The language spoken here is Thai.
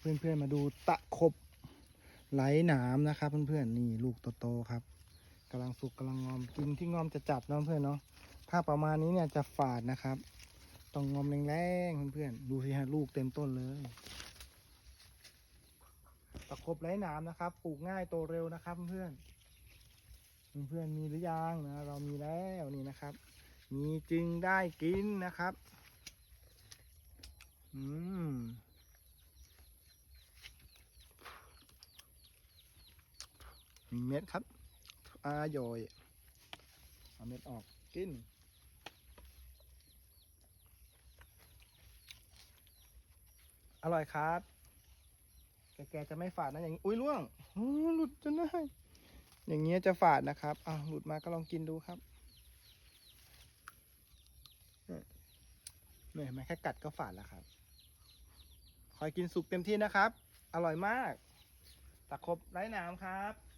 เพื่อนๆมาดูตะขบไหลหนามนะครับเพื่อนๆนี่ลูกโตๆครับกำลังสุกกำลังงอมกินที่งอมจะจับนะเพื่อนเนาะถ้าประมาณนี้เนี่ยจะฝาดนะครับต้องงอมแรงๆเพื่อนๆดูสิฮะลูกเต็มต้นเลย ตะขบไร้หนามนะครับปลูกง่ายโตเร็วนะครับเพื่อนเพื่อนๆมีหรือยังนะเรามีแล้วนี่นะครับ มีจึงได้กินนะครับ อืม หนึ่งเม็ดครับอร่อยเอาเม็ดออกกินอร่อยครับ แกๆจะไม่ฝาดนะอย่างนี้ อุ้ยล่วงหลุดจนได้ อย่างเงี้ยจะฝาดนะครับอะหลุดมาก็ลองกินดูครับเนี่ยเห็นไหมแค่กัดก็ฝาดแล้วครับ คอยกินสุกเต็มที่นะครับ อร่อยมาก ตะครบไร้นามครับ